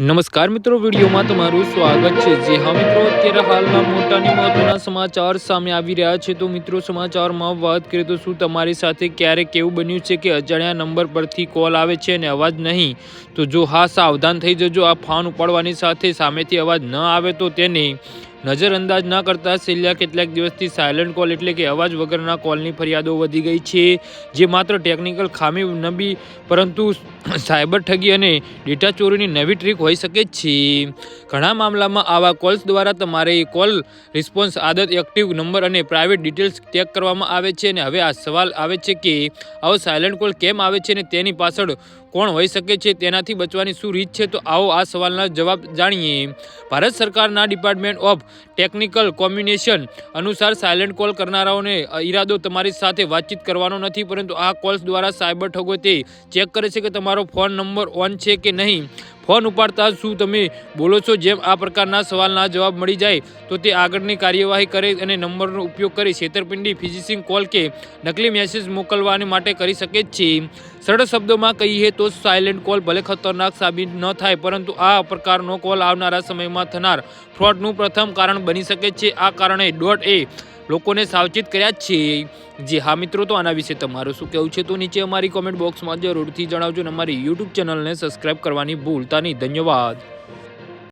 નમસ્કાર મિત્રો, વિડીયોમાં તમારું સ્વાગત છે. જે હા મિત્રો, અત્યારે હાલમાં મોટાની મહત્વના સમાચાર સામે આવી રહ્યા છે. તો મિત્રો, સમાચારમાં વાત કરીએ તો શું તમારી સાથે ક્યારેક એવું બન્યું છે કે અજાણ્યા નંબર પરથી કોલ આવે છે અને અવાજ નહીં? તો જો હા, સાવધાન થઈ જજો. આ ફોન ઉપાડવાની સાથે સામેથી અવાજ ન આવે તો તેને નજરઅંદાજ ન કરતા છેલ્લા કેટલાક દિવસથી સાયલન્ટ કોલ એટલે કે અવાજ વગરના કોલની ફરિયાદો વધી ગઈ છે, જે માત્ર ટેકનિકલ ખામી નબી પરંતુ સાયબર ઠગી અને ડેટા ચોરીની નવી ટ્રીક હોઈ શકે છે. ઘણા મામલામાં આવા કોલ્સ દ્વારા તમારે કોલ રિસ્પોન્સ આદત એક્ટિવ નંબર અને પ્રાઇવેટ ડિટેલ્સ ચેક કરવામાં આવે છે અને હવે આ સવાલ આવે છે કે આવો સાયલન્ટ કોલ કેમ આવે છે અને તેની પાછળ કોણ હોઈ શકે છે તેનાથી બચવાની શું રીત છે તો આવો આ સવાલના જવાબ જાણીએ. ભારત સરકારના ડિપાર્ટમેન્ટ ઓફ ટેકનિકલ કોમ્યુનિકેશન અનુસાર સાયલેન્ટ કોલ કરનારાઓને ઈરાદો તમારી સાથે વાતચીત કરવાનો નથી, પરંતુ આ કોલ્સ દ્વારા સાયબર ઠગો તે ચેક કરે છે કે તમારો ફોન નંબર ઓન છે કે નહીં. ફોન ઉપાડતા શું તમે બોલો છો? જેમ આ પ્રકારના સવાલના જવાબ મળી જાય, તો તે આગળની કાર્યવાહી કરે અને નંબરનો ઉપયોગ કરી છેતરપિંડી ફિઝિશિંગ કોલ કે નકલી મેસેજ મોકલવાને માટે કરી શકે છે. સરળ શબ્દોમાં કહીએ તો સાયલેન્ટ કોલ ભલે ખતરનાક સાબિત ન થાય, પરંતુ આ પ્રકારનો કોલ આવનારા સમયમાં થનાર ફ્રોડનું પ્રથમ કારણ બની શકે છે. આ કારણે ડોટ એ લોકોને સાવચેત કર્યા છે જે હા મિત્રો, તો આના વિશે તમારું શું કહેવું છે તો નીચે અમારી કોમેન્ટ બોક્સમાં જરૂરથી જણાવજો અને અમારી યુટ્યુબ ચેનલને સબસ્ક્રાઈબ કરવાની ભૂલતા નહીં. ધન્યવાદ.